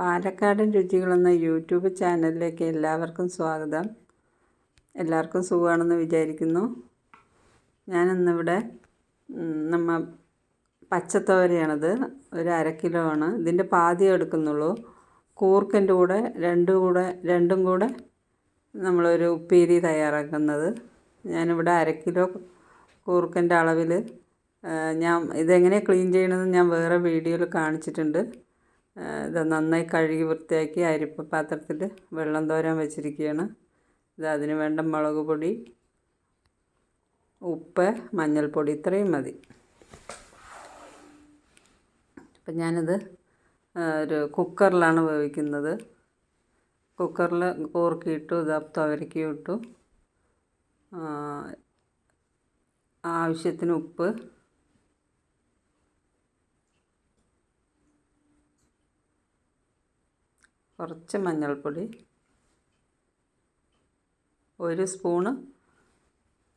പാലക്കാടൻ രുചികളെന്ന യൂട്യൂബ് ചാനലിലേക്ക് എല്ലാവർക്കും സ്വാഗതം. എല്ലാവർക്കും സുഖമാണെന്ന് വിചാരിക്കുന്നു. ഞാനിന്നിവിടെ നമ്മ പച്ചത്തോരയാണത്. ഒരു അര കിലോ ആണ്. ഇതിന്റെ പാതി എടുക്കുന്നുള്ളൂ. കൂർക്കന്റെ കൂടെ രണ്ടും കൂടെ രണ്ടും കൂടെ നമ്മളൊരു ഉപ്പേരി തയ്യാറാക്കുന്നത്. ഞാനിവിടെ അര കിലോ കൂർക്കന്റെ അളവിൽ ഞാൻ ഇതെങ്ങനെ ക്ലീൻ ചെയ്യണമെന്ന് ഞാൻ വേറെ വീഡിയോയിൽ കാണിച്ചിട്ടുണ്ട്. ഇത് നന്നായി കഴുകി വൃത്തിയാക്കി അരിപ്പ പാത്രത്തിൽ വെള്ളം തോരാൻ വെച്ചിരിക്കുകയാണ്. ഇത് അതിന് വേണ്ട മുളക് പൊടി ഉപ്പ് മഞ്ഞൾപ്പൊടി ഇത്രയും മതി. അപ്പം ഞാനിത് ഒരു കുക്കറിലാണ് വേവിക്കുന്നത്. കുക്കറിൽ കോർക്കിയിട്ടു ഇത് തുവരക്കി ഇട്ടു. ആവശ്യത്തിന് ഉപ്പ് കുറച്ച് മഞ്ഞൾപ്പൊടി ഒരു സ്പൂണ്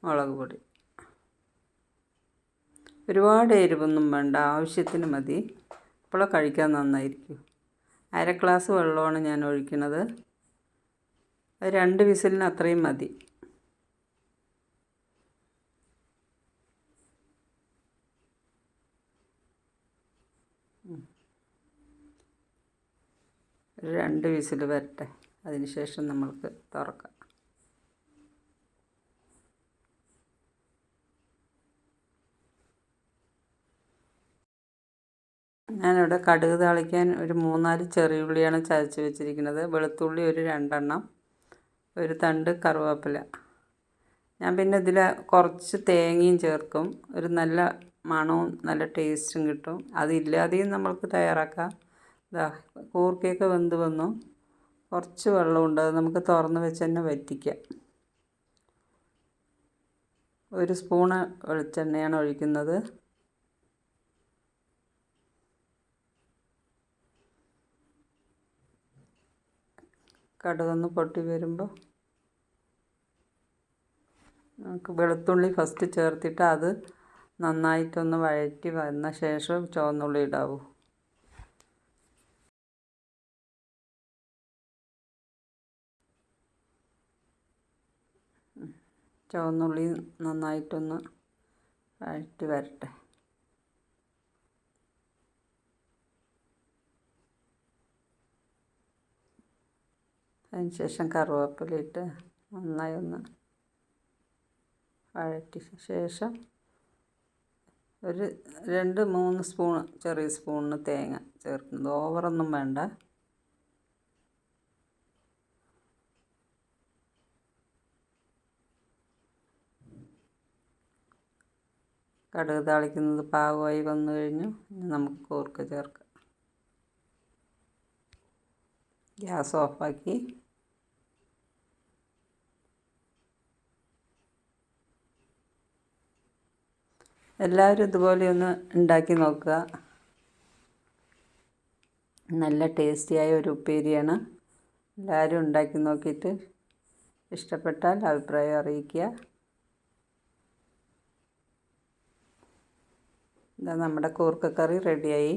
മുളക് പൊടി. ഒരുപാട് എരിവൊന്നും വേണ്ട ആവശ്യത്തിന് മതി. അപ്പോൾ കഴിക്കാൻ നന്നായിരിക്കും. അര ഗ്ലാസ് വെള്ളമാണ് ഞാൻ ഒഴിക്കുന്നത് രണ്ട് വിസിലിന് അത്രയും മതി. ഒരു രണ്ട് വിസിൽ വരട്ടെ. അതിനുശേഷം നമ്മൾക്ക് തുറക്കാം. ഞാനിവിടെ കടുക് താളിക്കാൻ ഒരു മൂന്നാൽ ചെറിയ ഉള്ളിയാണ് ചതച്ച് വെച്ചിരിക്കുന്നത്. വെളുത്തുള്ളി ഒരു രണ്ടെണ്ണം ഒരു തണ്ട് കറുവേപ്പില. ഞാൻ പിന്നെ ഇതിൽ കുറച്ച് തേങ്ങയും ചേർക്കും. ഒരു നല്ല മണവും നല്ല ടേസ്റ്റും കിട്ടും. അതില്ലാതെയും നമ്മൾക്ക് തയ്യാറാക്കാം. ഇതാ കൂർക്കയൊക്കെ വെന്ത് വന്നു. കുറച്ച് വെള്ളമുണ്ട് അത് നമുക്ക് തുറന്ന് വെച്ച് തന്നെ വറ്റിക്കാം. ഒരു സ്പൂണ് വെളിച്ചെണ്ണയാണ് ഒഴിക്കുന്നത്. കടുകൊന്ന് പൊട്ടി വരുമ്പോൾ നമുക്ക് വെളുത്തുള്ളി ഫസ്റ്റ് ചേർത്തിട്ട് അത് നന്നായിട്ടൊന്ന് വഴറ്റി വന്ന ശേഷം ചുവന്നുള്ളി ഇടാവൂ. ചുവന്നുള്ളി നന്നായിട്ടൊന്ന് വഴറ്റി വരട്ടെ. അതിന് ശേഷം കറുവേപ്പില ഇട്ട് നന്നായി ഒന്ന് വഴറ്റി. ശേഷം ഒരു രണ്ട് മൂന്ന് സ്പൂൺ ചെറിയ സ്പൂണിന് തേങ്ങ ചേർക്കുന്നത്. ഓവറൊന്നും വേണ്ട. കടുക് താളിക്കുന്നത് പാകമായി വന്നു കഴിഞ്ഞു ഇനി നമുക്ക് കൂർക്ക ചേർക്കാം. ഗ്യാസ് ഓഫാക്കി. എല്ലാവരും ഇതുപോലെ ഒന്ന് ഉണ്ടാക്കി നോക്കുക. നല്ല ടേസ്റ്റിയായ ഒരു ഉപ്പേരിയാണ്. എല്ലാവരും ഉണ്ടാക്കി നോക്കിയിട്ട് ഇഷ്ടപ്പെട്ടാൽ അഭിപ്രായം അറിയിക്കുക. ഇതാ നമ്മുടെ കൂർക്കക്കറി റെഡിയായി